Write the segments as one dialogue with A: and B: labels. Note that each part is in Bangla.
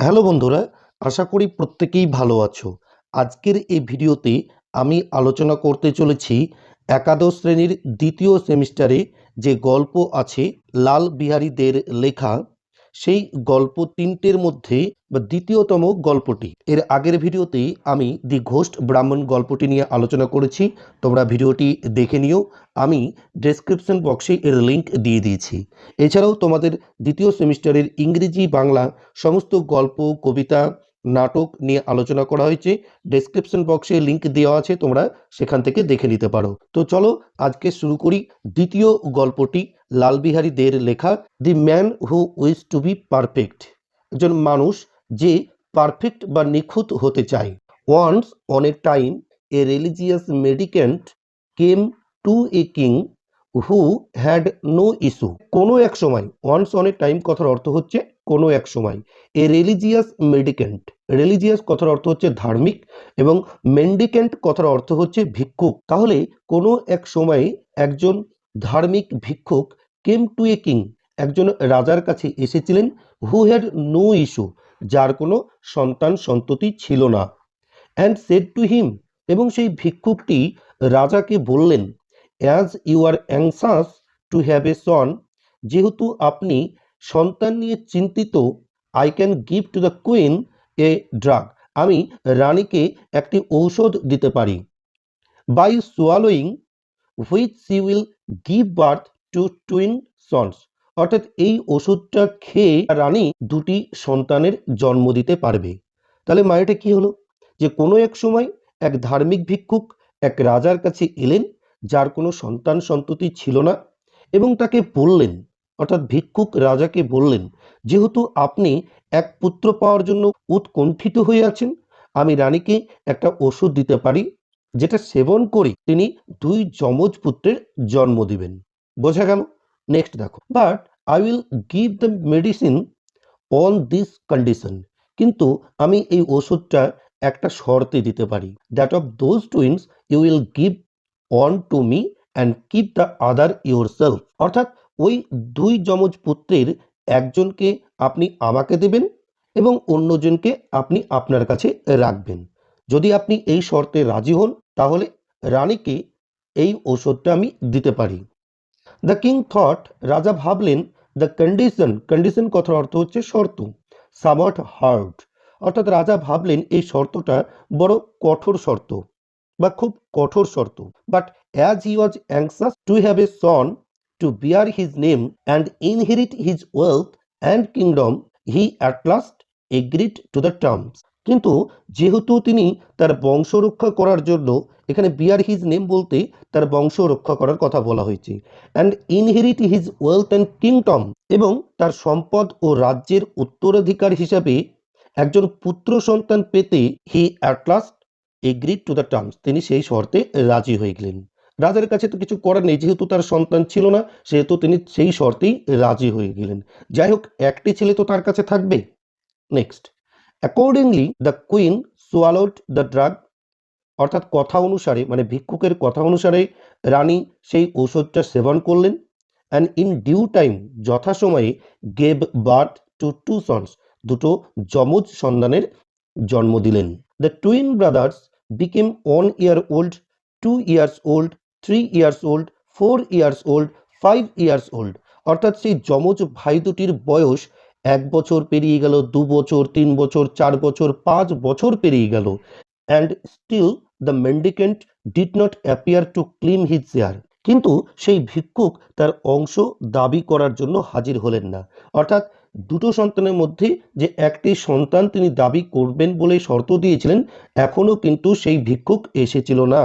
A: হ্যালো বন্ধুরা, আশা করি প্রত্যেকেই ভালো আছো। আজকের এই ভিডিওতে আমি আলোচনা করতে চলেছি একাদশ শ্রেণির দ্বিতীয় সেমিস্টারে যে গল্প আছে লাল বিহারীদের লেখা সেই গল্প তিনটের মধ্যে বা দ্বিতীয়তম গল্পটি। এর আগের ভিডিওতেই আমি দি ঘোষ্ট ব্রাহ্মণ গল্পটি নিয়ে আলোচনা করেছি। তোমরা ভিডিওটি দেখে নিও। আমি ডেসক্রিপশন বক্সে এর লিংক দিয়ে দিয়েছি। এছাড়াও তোমাদের দ্বিতীয় সেমিস্টারের ইংরেজি, বাংলা সমস্ত গল্প, কবিতা, নাটক নিয়ে আলোচনা করা হয়েছে। ডেসক্রিপশন বক্সে লিংক দেওয়া আছে, তোমরা সেখান থেকে দেখে নিতে পারো। তো চলো আজকে শুরু করি দ্বিতীয় গল্পটি। লালবিহারী দের লেখা the man who wished to be perfect একজন মানুষ যে পারফেক্ট বা নিখুঁত হতে চায়। Once upon a time a religious mendicant came to a king who had no issue. কোনো এক সময়, ওয়ান্স অন এ টাইম কথার অর্থ হচ্ছে কোনো এক সময়। এ রিলিজিয়াস মেডিকেন্ট, রিলিজিয়াস কথার অর্থ হচ্ছে ধার্মিক এবং মেন্ডিকেন্ট কথার অর্থ হচ্ছে ভিক্ষুক। তাহলে কোনো এক সময়ে একজন ধার্মিক ভিক্ষুক কেম টু এ কিং একজন রাজার কাছে এসেছিলেন হু হ্যাড নো ইস্যু যার কোনো সন্তান সন্ততি ছিল না। অ্যান্ড সেড টু হিম এবং সেই ভিক্ষুকটি রাজাকে বললেন as you are anxious to have a son যেহেতু আপনি সন্তান নিয়ে চিন্তিত I can give to the queen a drug আমি রানীকে একটি ঔষধ দিতে পারি। By swallowing which she will give birth to twin sons. অর্থাৎ এই ওষুধটা খেয়ে রানী দুটি সন্তানের জন্ম দিতে পারবে। তাহলে মায়েটা কি হলো? যে কোনো এক সময় এক ধার্মিক ভিক্ষুক এক রাজার কাছে এলেন, যার কোনো সন্তান সন্ততি ছিল না এবং তাকে বললেন, অর্থাৎ ভিক্ষুক রাজাকে বললেন, যেহেতু আপনি এক পুত্র পাওয়ার জন্য উৎকণ্ঠিত হয়ে আছেন, আমি রানীকে একটা ওষুধ দিতে পারি, যেটা সেবন করে তিনি দুই যমজ পুত্রের জন্ম দিবেন। বোঝা গেল? নেক্সট দেখো। But I will give the medicine on this condition কিন্তু আমি এই ওষুধটা একটা শর্তে দিতে পারি। That of those twins you will give one to me and keep the other yourself অর্থাৎ ওই দুই যমজ পুত্রের একজনকে আপনি আমাকে দেবেন এবং অন্যজনকে আপনি আপনার কাছে রাখবেন। যদি আপনি এই শর্তে রাজি হন, তাহলে রানীকে এই ওষুধটা আমি দিতে পারি। দ্য কিং থট রাজা ভাবলেন দ্য কন্ডিশন কন্ডিশন কথার অর্থ হচ্ছে শর্ত সামট হার্ড অর্থাৎ রাজা ভাবলেন এই শর্তটা বড় কঠোর শর্ত বা খুব কঠোর শর্ত। But as he was anxious to have a son to bear his name and inherit his wealth and kingdom he at last agreed to the terms কিন্তু যেহেতু তিনি তার বংশ রক্ষা করার জন্য, এখানে বিয়ার হিজ নেম বলতে তার বংশ রক্ষা করার কথা বলা হয়েছে। And inherit his wealth and kingdom এবং তার সম্পদ ও রাজ্যের উত্তরাধিকার হিসাবে একজন পুত্র সন্তান পেতে he at last agreed to the terms তিনি সেই শর্তে রাজি হয়ে গেলেন। রাজার কাছে তো কিছু করার নেই, যেহেতু তার সন্তান ছিল না, সেহেতু তিনি সেই শর্তেই রাজি হয়ে গেলেন। যাই হোক, একটি ছেলে তো তার কাছে থাকবে। Next accordingly the queen swallowed the drug অর্থাৎ কথা অনুসারে মানে ভিক্ষুকের কথা অনুসারে রানী সেই ঔষধটা সেবন করলেন। অ্যান্ড ইন ডিউ টাইম যথাসময়ে gave birth to two sons দুটো যমজ সন্তানের জন্ম দিলেন। The twin brothers became one year old two years old three years old four years old five years old অর্থাৎ সেই যমজ ভাই দুটির বয়স এক বছর পেরিয়ে গেল, দু বছর, তিন বছর, চার বছর, পাঁচ বছর পেরিয়ে গেল। And still the mendicant did not appear to claim his share কিন্তু সেই ভিক্ষুক তার অংশ দাবি করার জন্য হাজির হলেন না। অর্থাৎ দুটো সন্তানের মধ্যে যে একটি সন্তান তিনি দাবি করবেন বলে শর্ত দিয়েছিলেন, এখনও কিন্তু সেই ভিক্ষুক এসেছিল না।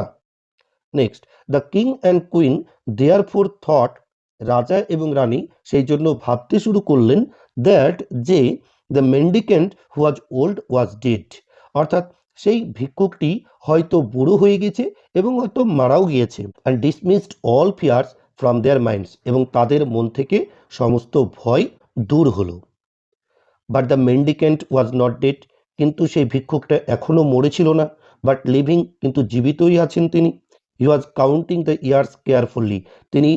A: Next the king and queen therefore thought রাজা এবং রানী সেই জন্য ভাবতে শুরু করলেন দ্যাট যে the mendicant was old was dead অর্থাৎ সেই ভিক্ষুকটি হয়তো বুড়ো হয়ে গেছে এবং হয়তো মারাও গিয়েছে। And dismissed all fears from their minds এবং তাদের মন থেকে সমস্ত ভয় দূর হলো। But the mendicant was not dead কিন্তু সেই ভিক্ষুকটা এখনও মরেছিল না। বাট লিভিং কিন্তু জীবিতই আছেন তিনি। He was counting the years carefully তিনি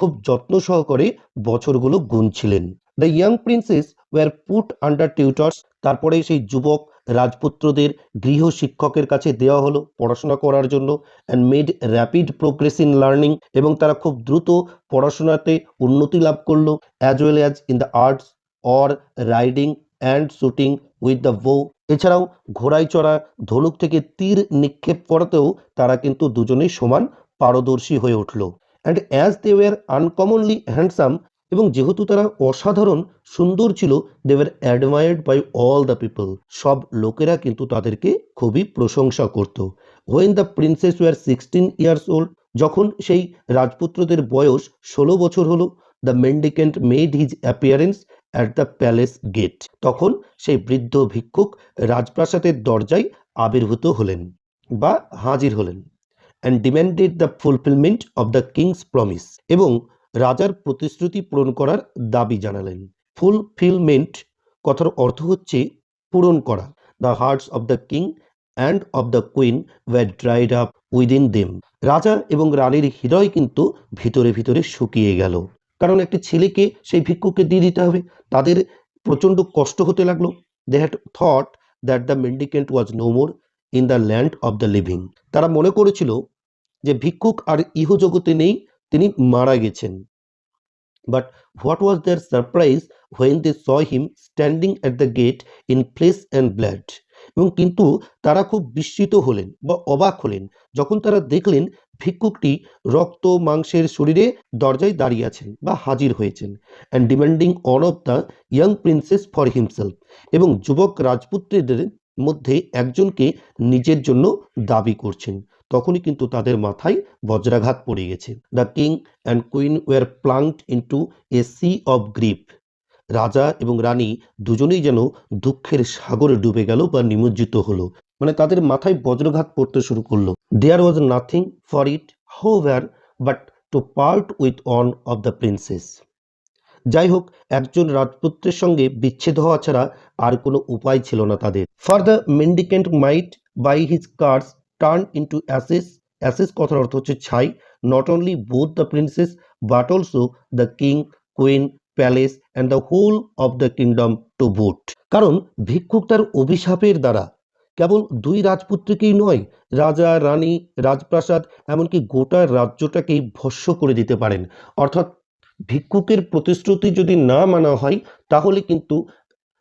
A: খুব যত্ন সহকারে বছরগুলো গুনছিলেন। The young princes were put under tutors তারপরে সেই যুবক রাজপুত্রদের গৃহ শিক্ষকের কাছে দেওয়া হলো পড়াশোনা করার জন্য and made rapid progress in learning এবং তারা খুব দ্রুত পড়াশোনাতে উন্নতি লাভ করল as well as in the arts or riding and shooting with the bow এছাড়াও ঘোড়ায় চড়া, ধনুক থেকে তীর নিক্ষেপ করাতেও তারা কিন্তু দুজনেই সমান পারদর্শী হয়ে উঠল। And as they were uncommonly handsome এবং যেহেতু তারা অসাধারণ সুন্দর ছিল they were admired by all the people সব লোকেরা কিন্তু তাদেরকে খুবই প্রশংসা করত। When the princes were sixteen years old যখন সেই রাজপুত্রদের বয়স ষোলো বছর হলো the mendicant made his appearance at the palace gate তখন সেই বৃদ্ধ ভিক্ষুক রাজপ্রাসাদের দরজায় আবির্ভূত হলেন বা হাজির হলেন। And demanded the fulfilment of the king's promise এবং রাজার প্রতিশ্রুতি পূরণ করার দাবি জানালেন। ফুলফিলমেন্ট কথার অর্থ হচ্ছে পূরণ করা। The hearts of the king and of the queen were dried up within them রাজা এবং রানীর হৃদয় কিন্তু ভিতরে ভিতরে শুকিয়ে গেল। কারণ একটি ছেলেকে, সেই ভিক্ষুককে দিয়ে দিতে হবে। তাদের প্রচণ্ড কষ্ট হতে লাগল। They had thought that the mendicant was no more in the land of the living তারা মনে করেছিল যে ভিক্ষুক আর ইহজগতে নেই, তিনি মারা গেছেন। But what was their surprise when they saw him standing at the gate in flesh and blood এবং কিন্তু তারা খুব বিস্মিত হলেন বা অবাক হলেন যখন তারা দেখলেন ভিক্ষুকটি রক্ত, মাংসের শরীরে দরজায় দাঁড়িয়ে আছেন বা হাজির হয়েছেন and demanding one of the young princes for himself এবং যুবক রাজপুত্রদের মধ্যে একজনকে নিজের জন্য দাবি করছেন। তখনই কিন্তু তাদের মাথায় বজ্রাঘাত পড়ে গেছে। The king and queen were plunged into a sea of grief রাজা এবং রানী দুজনেই যেন দুঃখের সাগরে ডুবে গেল বা নিমজ্জিত হলো। মানে তাদের মাথায় বজ্রঘাত পড়তে শুরু করল। There was nothing for it were but to part with one of the princes যাই হোক, একজন রাজপুত্রের সঙ্গে বিচ্ছেদ হওয়া ছাড়া আর কোনো উপায় ছিল না তাদের। For the mendicant might by his curse turn into ashes ashes কথার অর্থ হচ্ছে ছাই not only both the princes but also the king queen palace and the whole of the kingdom to boot কারণ ভিক্ষুক তার অভিশাপের দ্বারা। কেবল দুই রাজপুত্রকেই নয়, রাজা, রানী, রাজপ্রাসাদ, এমনকি গোটা রাজ্যটাকেই ভস্য করে দিতে পারেন। অর্থাৎ ভিক্ষুকের প্রতিশ্রুতি যদি না মানা হয়, তাহলে কিন্তু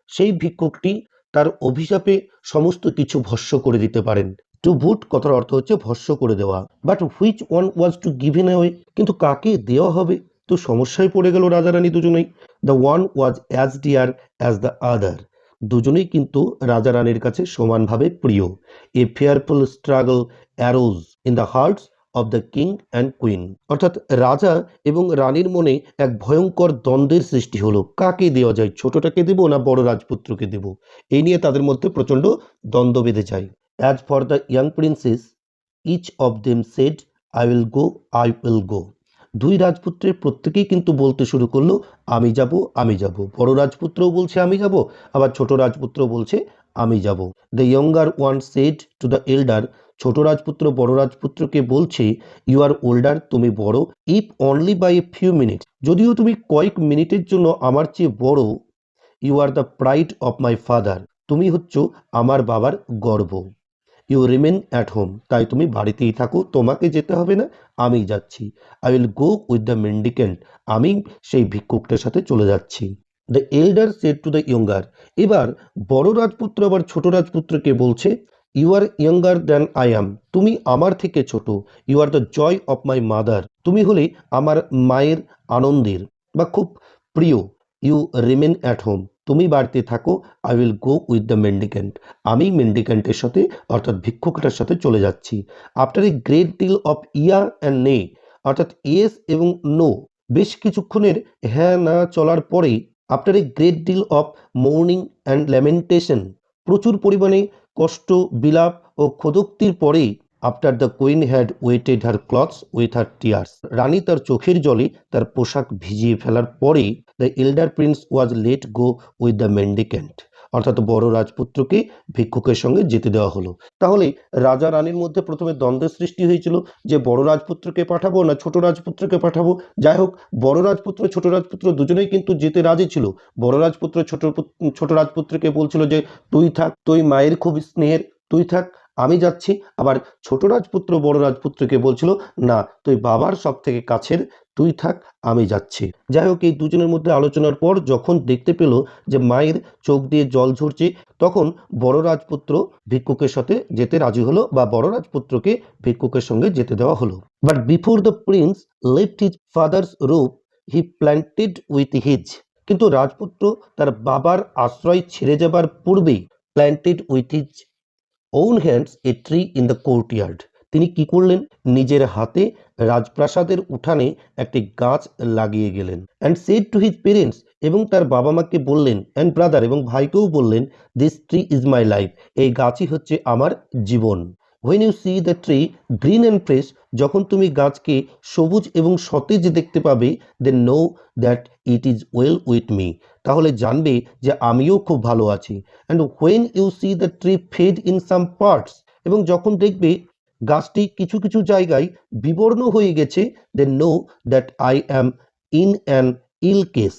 A: সেই ভিক্ষুকটি তার অভিশাপে সমস্ত কিছু ভস্য করে দিতে পারেন। টু ভুট কথার অর্থ হচ্ছে ভস্য করে দেওয়া। But which one was to given away কিন্তু কাকে দেওয়া হবে? তো সমস্যায় পড়ে গেল রাজা রানী দুজনেই। The one was as dear as the other দুজনেই কিন্তু রাজা রানীর কাছে সমানভাবে প্রিয়। A fearful struggle arose in the hearts of the king and queen অর্থাৎ রাজা এবং রানীর মনে এক ভয়ঙ্কর দ্বন্দ্বের সৃষ্টি হলো। কাকে দেওয়া যায়? ছোটটাকে দেবো না বড় রাজপুত্রকে দেব? এই নিয়ে তাদের মধ্যে প্রচণ্ড দ্বন্দ্ব বেঁধে যায়। As for the young princes each of them said I will go I will go দুই রাজপুত্রের প্রত্যেকেই কিন্তু বলতে শুরু করল, আমি যাব আমি যাব। বড় রাজপুত্রও বলছে, আমি যাব। আবার ছোট রাজপুত্র বলছে, আমি যাব। The younger one said to the elder ছোট রাজপুত্র, বড় রাজপুত্রকে বলছে ইউ আর ওল্ডার তুমি বড়। If only by a few minutes যদিও তুমি কয়েক মিনিটের জন্য আমার চেয়ে বড়। You are the pride of my father তুমি হচ্ছ আমার বাবার গর্ব। ইউ রিমেন অ্যাট হোম তাই তুমি বাড়িতেই থাকো। তোমাকে যেতে হবে না। আমি যাচ্ছি। I will go with the mendicant আমি সেই ভিক্ষুকটার সাথে চলে যাচ্ছি। The elder said to the younger এবার বড় রাজপুত্র আবার ছোট রাজপুত্রকে বলছে you are younger than I am তুমি আমার থেকে ছোট। You are the joy of my mother তুমি হলে আমার মায়ের আনন্দের বা খুব প্রিয়। ইউ রিমেন অ্যাট হোম তুমি বাড়িতে থাকো। I will go with the mendicant আমি মেন্ডিকেন্টের সাথে, অর্থাৎ ভিক্ষুকটার সাথে চলে যাচ্ছি। After a great deal of yea and nay অর্থাৎ ইয়েস এবং নো বেশ কিছুক্ষণের হ্যাঁ না চলার পরেই after a great deal of mourning and lamentation প্রচুর পরিমাণে কষ্ট, বিলাপ ও ক্ষোদক্তির পরেই after the queen had wetted her clothes with her tears রানী তার চোখের জলে তার পোশাক ভিজিয়ে ফেলার পরেই the elder prince was let go with the mendicant অর্থাৎ বড় রাজপুত্রকে ভিক্ষুকের সঙ্গে যেতে দেওয়া হলো। তাহলে রাজা রানীর মধ্যে প্রথমে দ্বন্দ্বের সৃষ্টি হয়েছিল যে বড় রাজপুত্রকে পাঠাবো না ছোট রাজপুত্রকে পাঠাবো। যাই হোক, বড় রাজপুত্র, ছোট রাজপুত্র দুজনেই কিন্তু যেতে রাজি ছিল। বড় রাজপুত্র, ছোট ছোট রাজপুত্রকে বলছিল যে, তুই থাক তুই মায়ের খুব স্নেহের, তুই থাক আমি যাচ্ছি। আবার ছোট রাজপুত্র, বড় রাজপুত্রকে বলছিল, না, তুই বাবার সব থেকে কাছের, তুই থাক, আমি যাচ্ছি। যাই হোক এই দুজনের মধ্যে আলোচনার পর যখন দেখতে পেল যে মায়ের চোখ দিয়ে জল ঝরছে, তখন বড় রাজপুত্র ভিক্ষুকের সাথে যেতে রাজি হলো বা বড় রাজপুত্রকে ভিক্ষুকের সঙ্গে যেতে দেওয়া হলো। But before the prince left his father's roof he planted with his কিন্তু রাজপুত্র তার বাবার আশ্রয় ছেড়ে যাবার পূর্বেই planted with his own hands a tree in the courtyard তিনি কি করলেন? নিজের হাতে রাজপ্রাসাদের উঠানে একটি গাছ লাগিয়ে গেলেন। And said to his parents এবং তার বাবা মাকে বললেন অ্যান্ড ব্রাদার এবং ভাইকেও বললেন this tree is my life এই গাছই হচ্ছে আমার জীবন। When you see the tree green and fresh যখন তুমি গাছকে সবুজ এবং সতেজ দেখতে পাবে then know that it is well with me তাহলে জানবে যে আমিও খুব ভালো আছি। And when you see the tree fade in some parts এবং যখন দেখবে গাছটি কিছু কিছু জায়গায় বিবর্ণ হয়ে গেছে then know that I am in an ill case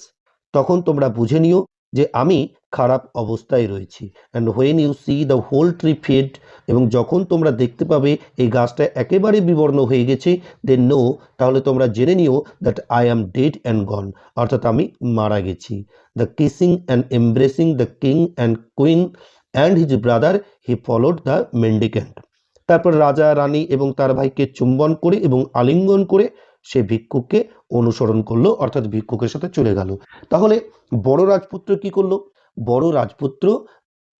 A: তখন তোমরা বুঝে নিও যে আমি খারাপ অবস্থায় রয়েছে। And when you see the whole tree fade এবং যখন তোমরা দেখতে পাবে এই গাছটা একেবারে বিবর্ণ হয়ে গেছে দেন নো তাহলে তোমরা জেনে নিও that I am dead and gone অর্থাৎ আমি মারা গেছি। The kissing and embracing the king and queen and his brother he followed the mendicant তারপর রাজা, রানী এবং তার ভাইকে চুম্বন করে এবং আলিঙ্গন করে সে ভিক্ষুককে অনুসরণ করল, অর্থাৎ ভিক্ষুকের সাথে চলে গেল। তাহলে বড় রাজপুত্র কি করল? বড় রাজপুত্র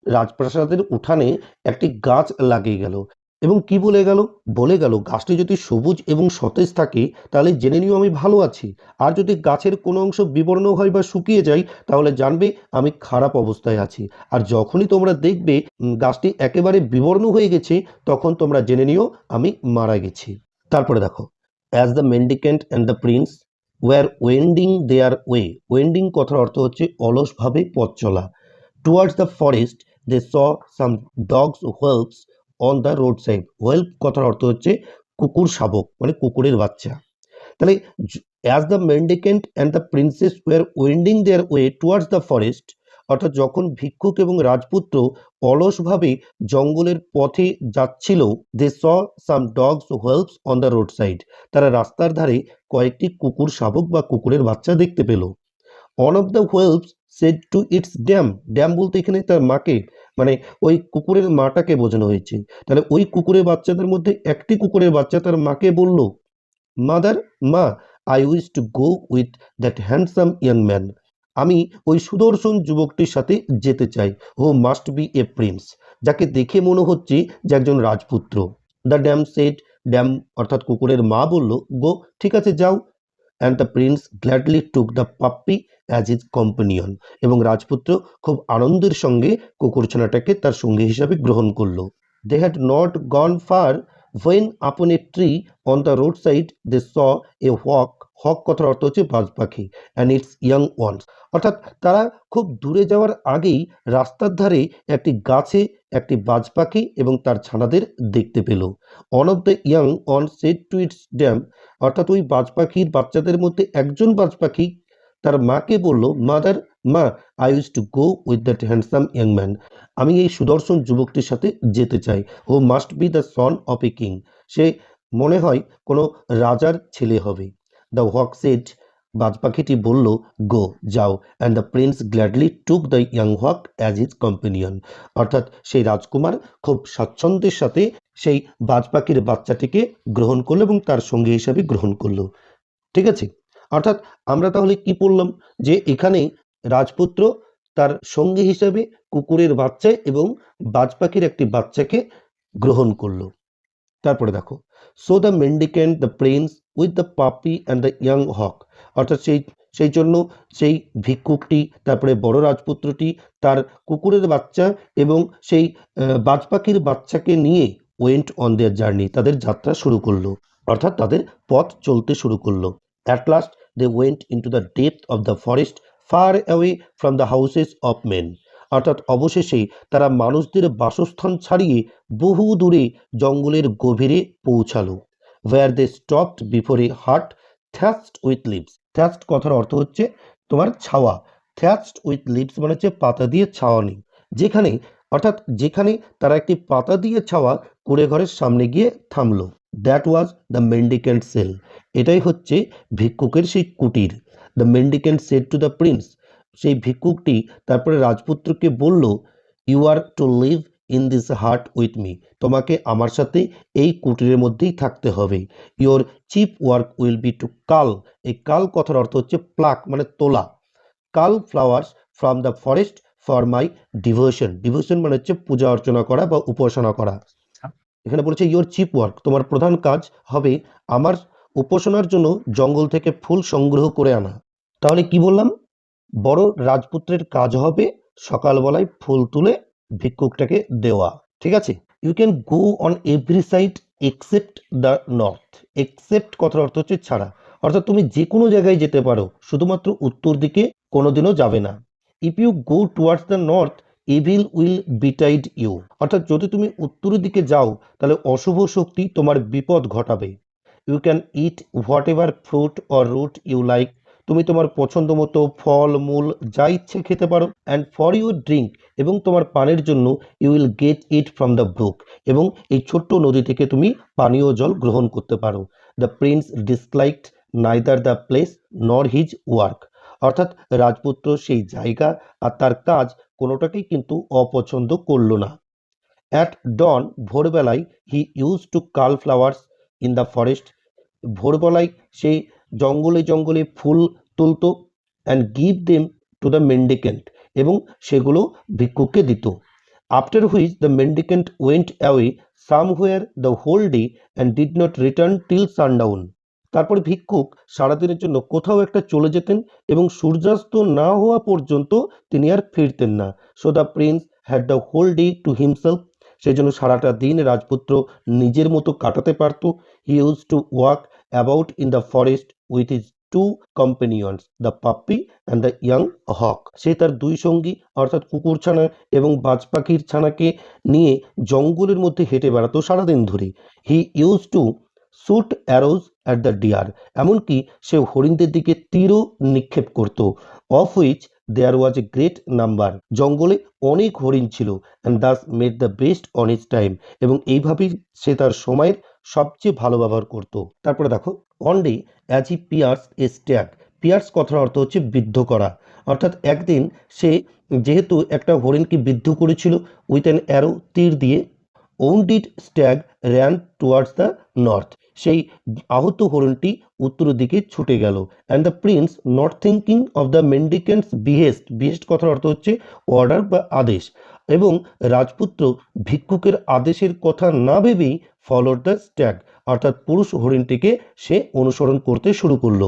A: রাজপ্রাসাদের উঠানে একটি গাছ লাগিয়ে গেল। এবং কি বলে গেল? বলে গেল, গাছটি যদি সবুজ এবং সতেজ থাকে, তাহলে জেনে নিও আমি ভালো আছি। আর যদি গাছের কোনো অংশ বিবর্ণ হয় বা শুকিয়ে যায়, তাহলে জানবে আমি খারাপ অবস্থায় আছি। আর যখনই তোমরা দেখবে গাছটি একেবারে বিবর্ণ হয়ে গেছে, তখন তোমরা জেনে নিও আমি মারা গেছি। তারপরে দেখো as the mendicant and the prince were wending their way wending কথার অর্থ হচ্ছে অলসভাবে পথ চলা। Towards the forest they saw some dogs whelps on the road side whelp কথার অর্থ হচ্ছে কুকুর শাবক মানে কুকুরের বাচ্চা। তাহলে as the mendicant and the princess were wending their way towards the forest অর্থাৎ যখন ভিক্ষুক এবং রাজপুত্র অলসভাবে জঙ্গলের পথে যাচ্ছিল they saw some dogs whelps on the road side তারা রাস্তার ধারে কয়েকটি কুকুর শাবক বা কুকুরের বাচ্চা দেখতে পেল। One of the whelps said to its dam dam বলতে এখানে তার মাকে মানে ওই কুকুরের মাটাকে বোঝানো হয়েছে। তাহলে ওই কুকুরের বাচ্চাদের মধ্যে একটি কুকুরের বাচ্চা তার মাকে বলল মাদার মা I wish to go with that handsome young man আমি ওই সুদর্শন যুবকটির সাথে যেতে চাই। হো মাস্ট বি এ প্রিন্স যাকে দেখে মনে হচ্ছে যে একজন রাজপুত্র। দ্য ড্যাম সেট ড্যাম অর্থাৎ কুকুরের মা বলল, গো, ঠিক আছে, যাও। And the prince gladly took the puppy as his companion এবং রাজপুত্র খুব আনন্দের সঙ্গে কুকুরছানাটাকে তার সঙ্গী হিসাবে গ্রহণ করল। They had not gone far when upon a tree on the road side they saw a hawk hawk কথার অর্থ হচ্ছে বাজ পাখি অ্যান্ড ইটস ইয়াং ওয়ান্স অর্থাৎ তারা খুব দূরে যাওয়ার আগেই রাস্তার ধারে একটি গাছে একটি বাজ পাখি এবং তার ছানাদের দেখতে পেল। One of the young one said to its dam অর্থাৎ ওই বাজ পাখির বাচ্চাদের মধ্যে একজন বাজ পাখি তার মাকে বলল মাদার মা I use to go with that handsome young man আমি এই সুদর্শন যুবকটির সাথে যেতে চাই। ও must be the son of a king সে মনে হয় কোনো রাজার ছেলে হবে। দ্য হক সেট বাজ পাখিটি বলল গো যাও and the prince gladly took the young hawk as his companion অর্থাৎ সেই রাজকুমার খুব স্বাচ্ছন্দ্যের সাথে সেই বাজ পাখির বাচ্চাটিকে গ্রহণ করল এবং তার সঙ্গী হিসাবে গ্রহণ করল। ঠিক আছে? অর্থাৎ আমরা তাহলে কি পড়লাম? যে এখানে রাজপুত্র তার সঙ্গী হিসাবে কুকুরের বাচ্চা এবং বাজ পাখির একটি বাচ্চাকে গ্রহণ করল। তারপরে দেখো। So the mendicant the prince with the puppy and the young hawk অর্থাৎ সেই সেই জন্য সেই ভিক্ষুকটি তারপরে বড় রাজপুত্রটি তার কুকুরের বাচ্চা এবং সেই আহ, বাজ পাখির বাচ্চাকে নিয়ে ওয়েন্ট অন দেয়ার জার্নি তাদের যাত্রা শুরু করল। অর্থাৎ তাদের পথ চলতে শুরু করল। At last they went into the depth of the forest far away from the houses of men অর্থাৎ অবশেষে তারা মানুষদের বাসস্থান ছাড়িয়ে বহু দূরে জঙ্গলের গভীরে পৌঁছালো। Where they stopped before a hut thatched with leaves থ্যাচড কথার অর্থ হচ্ছে তোমার ছাওয়া। থ্যাচড উইথ লিভস মানে হচ্ছে পাতা দিয়ে ছাওয়ানি যেখানে, অর্থাৎ যেখানে তারা একটি পাতা দিয়ে ছাওয়া কুড়ে ঘরের সামনে গিয়ে থামলো। That was the mendicant cell এটাই হচ্ছে ভিক্ষুকের সেই কুটির। The mendicant said to the prince সেই ভিক্ষুকটি তারপরে রাজপুত্রকে বলল you are to live in this hut with me তোমাকে আমার সাথে এই কুটিরের মধ্যেই থাকতে হবে। Your chief work will be to cull এই কাল কথার অর্থ হচ্ছে প্লাক মানে তোলা। Cull flowers from the forest for my devotion devotion মানে হচ্ছে পূজা অর্চনা করা বা উপাসনা করা। এখানে বলেছে ইওর চিপ ওয়ার্ক তোমার প্রধান কাজ হবে আমার উপাসনার জন্য জঙ্গল থেকে ফুল সংগ্রহ করে আনা। তাহলে কি বললাম? বড় রাজপুত্রের কাজ হবে সকালবেলায় ফুল তুলে ভিক্ষুকটাকে দেওয়া, ঠিক আছে? You can go on every side except the north except কথার অর্থ হচ্ছে ছাড়া। অর্থাৎ তুমি যে কোনো জায়গায় যেতে পারো, শুধুমাত্র উত্তর দিকে কোনোদিনও যাবে না। If you go towards the north evil will betide you অর্থাৎ যদি তুমি উত্তরের দিকে যাও, তাহলে অশুভ শক্তি তোমার বিপদ ঘটাবে। You can eat whatever fruit or root you like তুমি তোমার পছন্দ মতো ফল, মূল, যা ইচ্ছে খেতে পারো। অ্যান্ড ফর ইউর ড্রিঙ্ক এবং তোমার পানের জন্য you will get it from the brook এবং এই ছোট্ট নদী থেকে তুমি পানীয় জল গ্রহণ করতে পারো। The prince disliked neither the place nor his work অর্থাৎ রাজপুত্র সেই জায়গা আর তার কাজ কোনোটাকেই কিন্তু অপছন্দ করল না। অ্যাট ডন ভোরবেলায় he use to cull flowers in the forest ভোরবেলায় সেই জঙ্গলে জঙ্গলে ফুল তুলতো and give them to the mendicant এবং সেগুলো ভিক্ষুককে দিত। After which the mendicant went away somewhere the whole day and did not return till sundown তারপর ভিক্ষুক সারাদিনের জন্য কোথাও একটা চলে যেতেন এবং সূর্যাস্ত না হওয়া পর্যন্ত তিনি আর ফিরতেন না। So the prince had the whole day to himself সেই জন্য সারাটা দিন রাজপুত্র নিজের মতো কাটাতে পারত। He use to walk about in the forest with his two companions the puppy and the young hawk সে তার দুই সঙ্গী, অর্থাৎ কুকুর ছানা এবং বাজ পাখির ছানাকে নিয়ে জঙ্গলের মধ্যে হেঁটে বেড়াতো সারাদিন ধরে। He use to shoot arrows at the deer এমনকি সে হরিণদের দিকে তীরও নিক্ষেপ করত। Of which there was a great number জঙ্গলে অনেক হরিণ ছিল and thus made the best on his time এবং এইভাবেই সে তার সময়ের সবচেয়ে ভালো ব্যবহার করত। তারপরে দেখো day as he pierced a stag pierced কথার অর্থ হচ্ছে বিদ্ধ করা। অর্থাৎ একদিন সে যেহেতু একটা হরিণকে বিদ্ধ করেছিল উইথ অ্যান অ্যারো তীর দিয়ে wounded stag ran towards the north সেই আহত হরিণটি উত্তরের দিকে ছুটে গেল। And the prince not thinking of the mendicant's behest behest কথার অর্থ হচ্ছে অর্ডার বা আদেশ। এবং রাজপুত্র ভিক্ষুকের আদেশের কথা না ভেবেই ফলোড দ্য স্ট্যাগ অর্থাৎ পুরুষ হরিণটিকে সে অনুসরণ করতে শুরু করল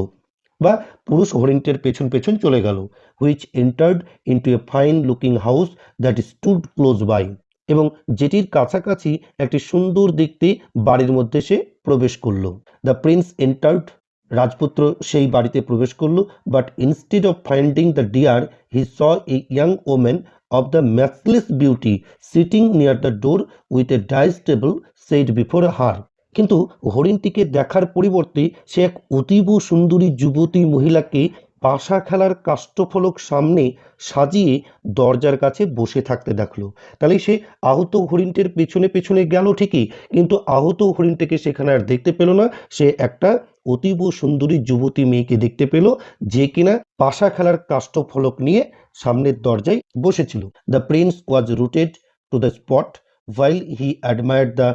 A: বা পুরুষ হরিণটির পেছন পেছন চলে গেল which entered into a fine looking house that stood close by এবং যেটির কাছাকাছি একটি সুন্দর দেখতে বাড়ির মধ্যে সে প্রবেশ করল। দ্য প্রিন্স এন্টার্ড রাজপুত্র সেই বাড়িতে প্রবেশ করল but instead of finding the deer he saw a young women of the matchless beauty sitting near the door with a dice table set before her কিন্তু হরিণটিকে দেখার পরিবর্তে সে এক অতীব সুন্দরী যুবতী মহিলাকে পাশা খেলার কাষ্ঠফলক সামনে সাজিয়ে দরজার কাছে বসে থাকতে দেখল। তাহলে সে আহত হরিণটির পেছনে পেছনে গেল ঠিকই, কিন্তু আহত হরিণটিকে সেখানে আর দেখতে পেল না। সে একটা অতীব সুন্দরী যুবতী মেয়েকে দেখতে পেল, যে কিনা পাশা খেলার কাষ্ঠফলক নিয়ে সামনের দরজায় বসেছিল। The prince was rooted to the spot while he admired the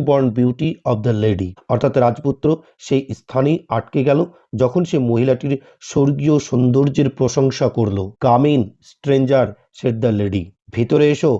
A: born beauty of the lady. অর্থাৎ রাজপুত্র সেই স্থানেই আটকে গেল যখন সে মহিলাটির স্বর্গীয় সৌন্দর্যের প্রশংসা করল। Come in stranger said the lady ভিতরে এসো।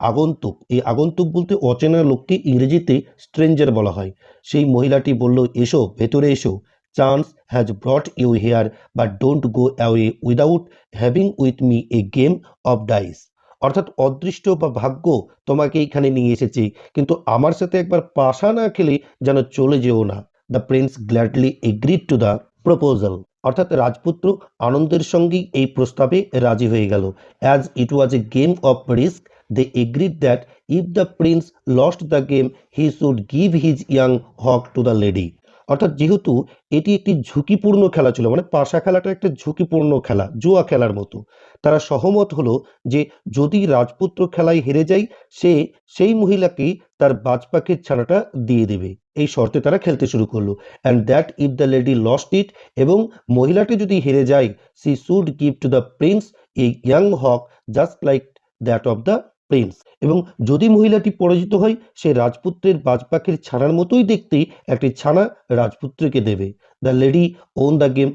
A: আগন্তুক। এই আগন্তুক বলতে অচেনা লোককে ইংরেজিতে স্ট্রেঞ্জার বলা হয়। সেই মহিলাটি বলল, এসো, ভেতরে এসো। Chance has brought you here but don't go away without having with me a game of dice অর্থাৎ অদৃষ্ট বা ভাগ্য তোমাকে এইখানে নিয়ে এসেছে। কিন্তু আমার সাথে একবার পাশা না খেলে যেন চলে যেও না। The prince gladly agreed to the proposal অর্থাৎ রাজপুত্র আনন্দের সঙ্গেই এই প্রস্তাবে রাজি হয়ে গেল। As it was a game of risk they agreed that if the prince lost the game he should give his young hawk to the lady অর্থাৎ যেহেতু এটি একটি ঝুঁকিপূর্ণ খেলা ছিল মানে পাশা খেলাটা একটা ঝুঁকিপূর্ণ খেলা, জুয়া খেলার মতো। তারা সহমত হলো যে, যদি রাজপুত্র খেলায় হেরে যায়, সে সেই মহিলাকেই তার বাজ পাখির ছানাটা দিয়ে দেবে। এই শর্তে তারা খেলতে শুরু করল। And that if the lady lost it এবং মহিলাটি যদি হেরে যায় she should give to the prince a young hawk just like that of the prince এবং যদি মহিলাটি পরাজিত হয়, সে রাজপুত্রের বাজ পাখির ছানার মতোই দেখতে একটি ছানা রাজপুত্রকে দেবে। The lady won the game.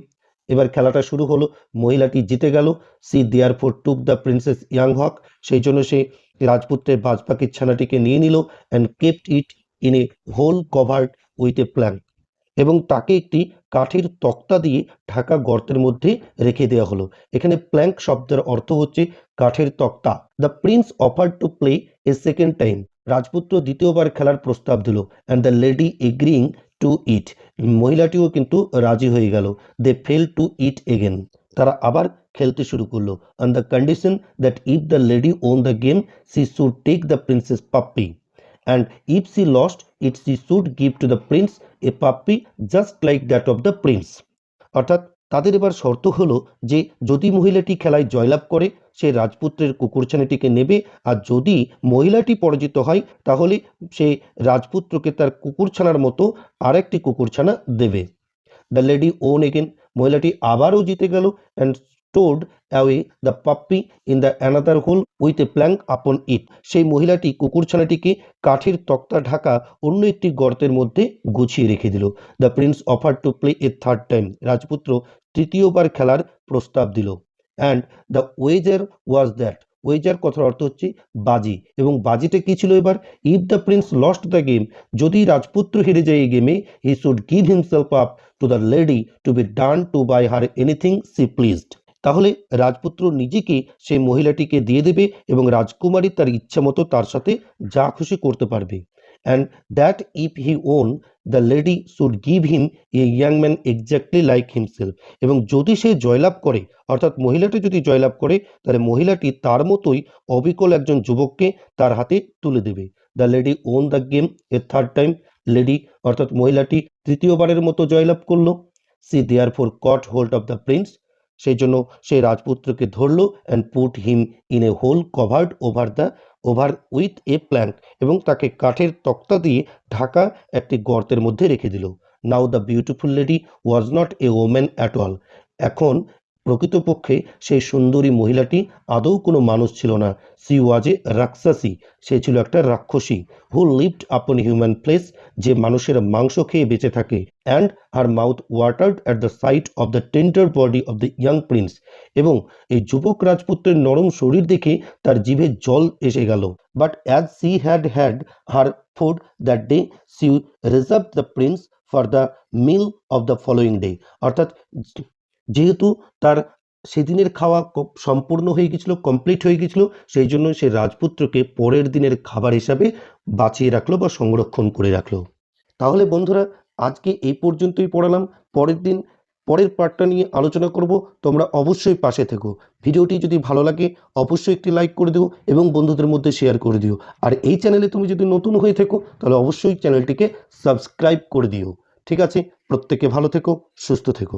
A: এবার খেলাটা শুরু হলো। মহিলাটি জিতে গেল। She therefore took the prince's young hawk সেই জন্য সে রাজপুত্রের বাজ পাখির ছানাটিকে নিয়ে নিল and kept it in a hole covered with a plank এবং তাকে একটি কাঠের তক্তা দিয়ে ঢাকা গর্তের মধ্যে রেখে দেওয়া হলো। এখানে প্ল্যাঙ্ক শব্দের অর্থ হচ্ছে কাঠের তক্তা। The prince offer to play a second time. রাজপুত্র দ্বিতীয়বার খেলার প্রস্তাব দিল and the lady agreeing to it মহিলাটিও কিন্তু রাজি হয়ে গেল। They fell to it again তারা আবার খেলতে শুরু করল। On the condition that if the lady won the game she should take the prince's puppy and if she lost it she should give to the prince a puppy just like that of the prince অর্থাৎ তাদের এবার শর্ত হলো যে যদি মহিলাটি খেলায় জয়লাভ করে, সে রাজপুত্রের কুকুরছানাটিকে নেবে, আর যদি মহিলাটি পরাজিত হয়, তাহলে সে রাজপুত্রকে তার কুকুরছানার মতো আরেকটি কুকুরছানা দেবে। দ্য লেডি ওন এগেন মহিলাটি আবারও জিতে গেল and stored away the puppy in the another hole with a plank upon it সেই মহিলাটি কুকুরছানাটিকে কাঠের তক্তা ঢাকা অন্য একটি গর্তের মধ্যে গুছিয়ে রেখে দিল। The prince offer to play a third time রাজপুত্র তৃতীয়বার খেলার প্রস্তাব দিল। And the wager was that wager কথার অর্থ হচ্ছে বাজি। এবং বাজিটা কি ছিল এবার? If the prince lost the game যদি রাজপুত্র হেরে যায় এই গেমে he should give himself up to the lady to be done to by her anything she pleased তাহলে রাজপুত্র নিজেকে সেই মহিলাটিকে দিয়ে দেবে এবং রাজকুমারী তার ইচ্ছা মতো তার সাথে যা খুশি করতে পারবে। And that if he won the lady should give him a young man exactly like himself এবং যদি সে জয়লাভ করে, অর্থাৎ মহিলাটি যদি জয়লাভ করে, তাহলে মহিলাটি তার মতোই অবিকল একজন যুবককে তার হাতে তুলে দেবে। The lady won the game a third time lady অর্থাৎ মহিলাটি তৃতীয়বারের মতো জয়লাভ করল। She therefore caught hold of the prince সেই জন্য সেই রাজপুত্রকে ধরল and put him in a hole covered over the over with a plank এবং তাকে কাঠের তক্তা দিয়ে ঢাকা একটি গর্তের মধ্যে রেখে দিল। Now the beautiful lady was not a woman at all এখন প্রকৃতপক্ষে সেই সুন্দরী মহিলাটি আদৌ কোনো মানুষ ছিল না। সি ওয়াজ এ রাক্ষসী। সে ছিল একটা রাক্ষসী who lived upon human flesh যে মানুষের মাংস খেয়ে বেঁচে থাকে। And her mouth watered at the sight of the tender body of the young prince এবং এই যুবক রাজপুত্রের নরম শরীর দেখে তার জিভে জল এসে গেল। But as she had had her food that day she reserved the prince for the meal of the following day অর্থাৎ যেহেতু তার সেদিনের খাওয়া সম্পূর্ণ হয়ে গেছিল কমপ্লিট হয়ে গেছিল, সেই জন্য সে রাজপুত্রকে পরের দিনের খাবার হিসাবে বাঁচিয়ে রাখল বা সংরক্ষণ করে রাখল। তাহলে বন্ধুরা, আজকে এই পর্যন্তই পড়ালাম। পরের দিন, পরের পার্টটা নিয়ে আলোচনা করব। তোমরা অবশ্যই পাশে থেকো। ভিডিওটি যদি ভালো লাগে, অবশ্যই একটি লাইক করে দিও এবং বন্ধুদের মধ্যে শেয়ার করে দিও। আর এই চ্যানেলে তুমি যদি নতুন হয়ে থেকো, তাহলে অবশ্যই চ্যানেলটিকে সাবস্ক্রাইব করে দিও। ঠিক আছে? প্রত্যেকে ভালো থেকো, সুস্থ থেকো।